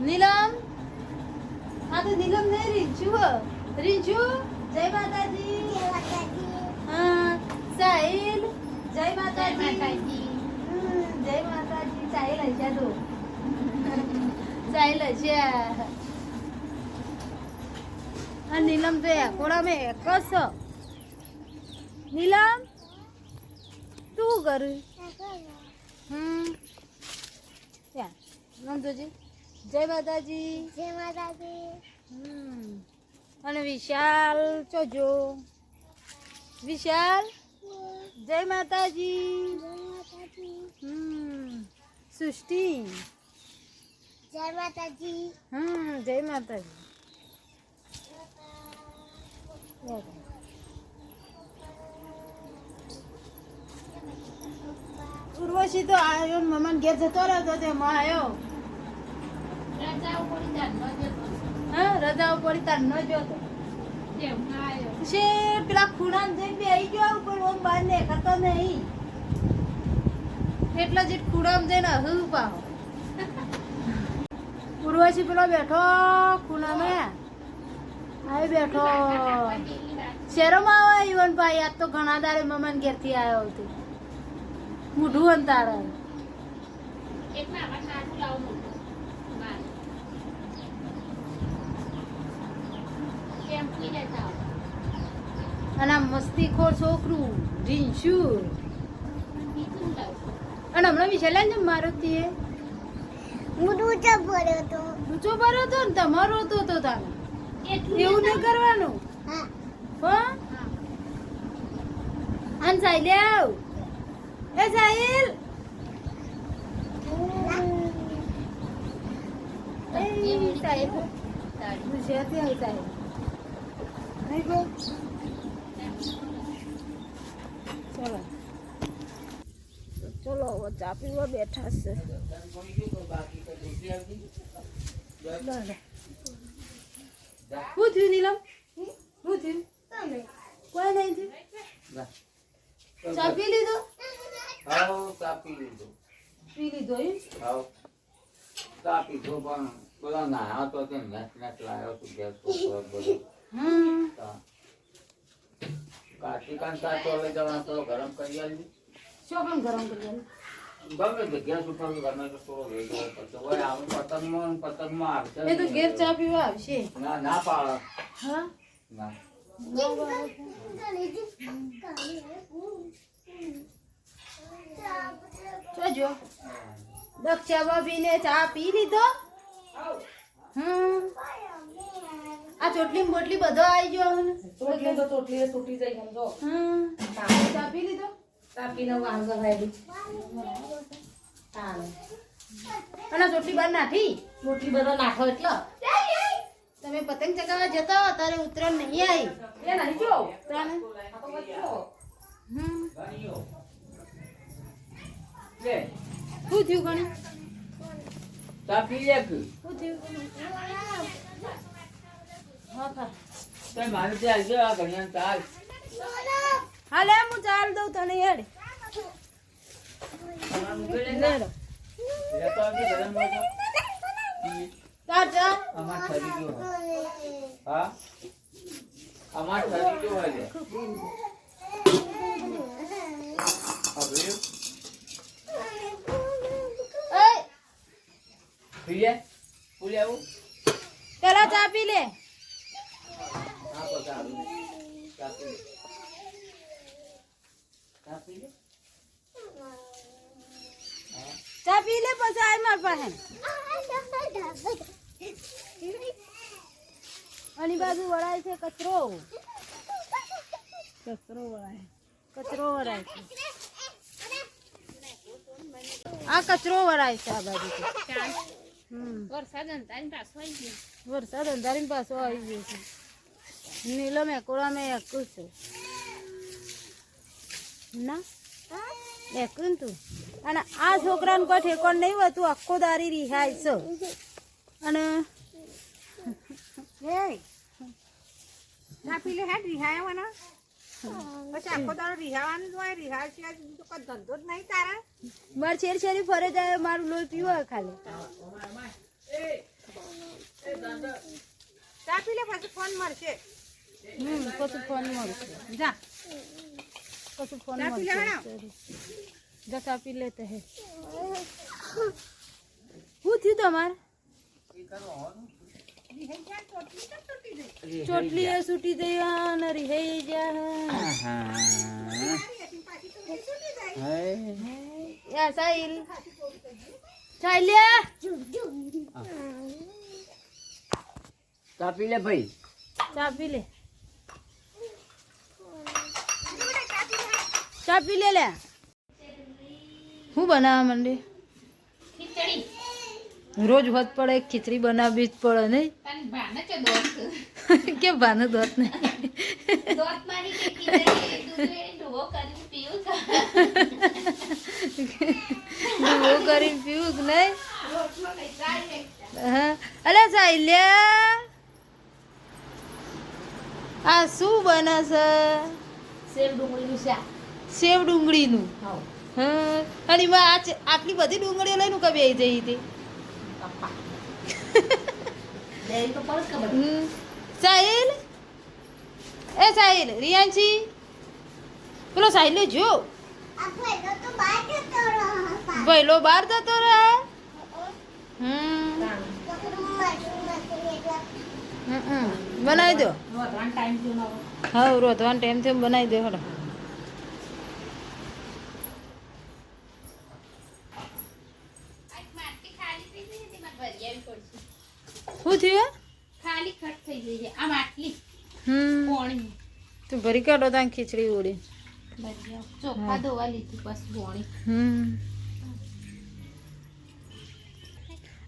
નીલમ? હા તો નીલમ ને રીંચુ. રીંચુ જય માતાજી. હા, સાહિલ. જય માતાજી. જય માતાજી. સાહિલ હશે તો. સાહિલ હશે. આ નીલમ તો એકોડા મેં એક જ નીલમ શું કરું? હમ, ત્યાં. નામ માતાજી. જય માતાજી. હમ. અને વિશાલ ચોજો. વિશાલ? જય માતાજી. હમ. સૃષ્ટિ? જય માતાજી. હમ જય માતાજી. ઉર્વશી તો આવ્યો ને મમાન ઘેર જતો રહ્યો તેમાં આવ્યો હા, રજા પડી તાર ન જોતો છે પેલા ખૂણા જઈને બેહી ગયો ઉપર, ઓમ બહાર નીકળતો નહીં. એટલા જ ખૂણામાં જઈને હુ પાહો. ઉર્વશી પેલો બેઠો ખૂણામાં. આવી બેઠો. શેરોમાં આવે ઈવન ભાઈ? આજ તો ઘણા દાડે મમાન ઘેરથી આવ્યો હતો. મૂઢું અંતારે અને આ મસ્તીખોર છોકરું રીંછુ અને હમણાં વિશાલ ને મારો તીએ હું ઊંચો પડ્યો તો. ઊંચો ભર્યો ને તમારો હતો તો તાને એવું ન કરવાનું? હા. હો? આન સાહિલ એ સાહેલ. એ સાહેબ ગુજરાતી આવ ગો ચલો ચલો હવે ચા પીવા બેઠા છે. શું થયું નીલમ? શું થયું તમે કોઈ નહીં થયું ચા પી લીધો? હા ચા પી લીધો. પી લીધો એમ? હાવ કાપી તો પણ પેલા નાયા તો કે નેટ નેટ લાયો તું ગેસ ઉપર બધું હમ કાશી કાન કાચો લઈ જવાનો થોડો ગરમ કરી શું પણ ગરમ કરી ગમે તે ગેસ ગમે તો થોડો લઈ જવો પડતો હોય આમ પતંગમાં પતંગમાં આવશે એ તો. ઘેર ચા પીવા આવશે. ના ના પાડે. હા? ના. જોજો. દક્ષા ચા પી લીધો? હમ. આ ચોટલી બોટલી બધો આવી ગયો હું ચોટલી તો ચોટલી તૂટી જાય સમજો. હમ. તાપી લીધો? તાપીને વાંગો લાવી તાને અને ચોટલી બાર નાખી? ચોટલી બધો નાખો એટલો. તમે પતંગ ચગાવવા જતા હો ત્યારે ઉતરણ નહીં આવી એ નહીં જો. હમ. શું થયું ગણી? તાપી એક શું થયું હાલે હું ચાલ દઉં તને હેડ. અમાર ઠરી ગયો હોય. હા? અમાર ઠરી ગયો હોય લે. હવે? એ. પી લે પી લે આવું? પેલા ચા પી લે. ચા પી લે પછી આય માર પાસે. આની બાજુ વળાય છે કચરો. કચરો વળાય. કચરો વળાય છે. આ કચરો વળાય છે આ બાજુ હમ. વરસાદ અંધારી પાછો આવી ગયો. વરસાદ અંધારી પાછો આવી ગયો છે. નીલો મેકોડા મેં એકું છું. ના? એકું તું? અને આ છોકરાને કોઈ ઠેકોણ નહીં હોતું આખો દારી રિહાય છે. અને તાપી લે હેડ રિહાયાવાના. પછી આખો દાડો રિહાવાનું જ રિહાય સિવાય બીજું ધંધો જ નહીં તારા. મારે છેરી છેરી ફરે જાય મારું લોહી પીવો ખાલી. પી લે પછી ફોન મળશે હમ કશું ફોન મળશે. જા. કશું ફોન ચા પી લે હેડો. મળશે જા ચા પી લેતે હે. હું થયું તમારે ચોટલી છૂટી જઈ અને રિહાઈ ગયા સાહિલ. ચાલ્યા ચા પી લે ભાઈ. ચા પી લે. ચા પી લે લે. શું બનાવવા માંડી? રોજ હોત પડે ખીચડી બનાવવી જ પડે નહીં. કે ભાને દોત? નહીં? ડૂબો કરીને પીવું કે નહીં? હા. અલે સાઈલ્યા આ શું બને છે સેવ ડુંગળીનું હા. અને એમાં આટલી બધી ડુંગળીઓ લઈને કબી આવી જઈ હતી. સાહિલ? એ સાહિલ રિયાંશી પેલો સાહિલ જો આ ભાઈનો બહાર જતો રહે હમ. બનાવી દો. હા રોધવાનો ટાઈમ થયો બનાવી દો હડો. શું થયું ખાલી ખટ થઈ ગઈ છે. આમ આટલી. હમ. પોણી. તું ભરી કાઢો ત્યાં ખીચડી ઉડી. ચોખા ધોવા લીધી પછી પોણી. હમ.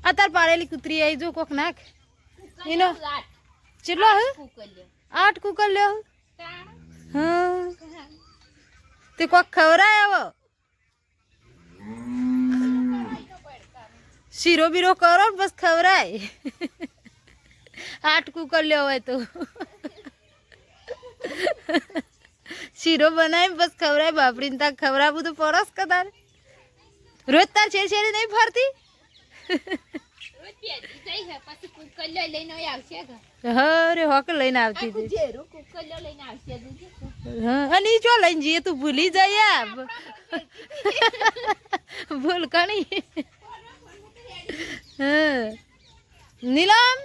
આ તાર પાડેલી કૂતરી આવી જો કોક નાખ. એનો ચેટલો હે? આઠ કુકર લ્યો હા. તે કોક ખવરાય આવો. શીરો બીરો કરો બસ ખવરાય. આઠ કુકર લ્યો હોય તો. શીરો બનાવી બસ ખવરાય બાપડીને તાર ખવરાવું તો પરસ કદાર રોજ તાર છે છેડી નહીં ફરતી? હોક લઈને આવતી અને ચો લઈને જઈએ, તું ભૂલી જાય. ભૂલ કણી નીલમ!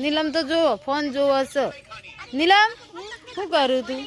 નીલમ તો જો ફોન જોવો હશે. નીલમ શું કરું તું?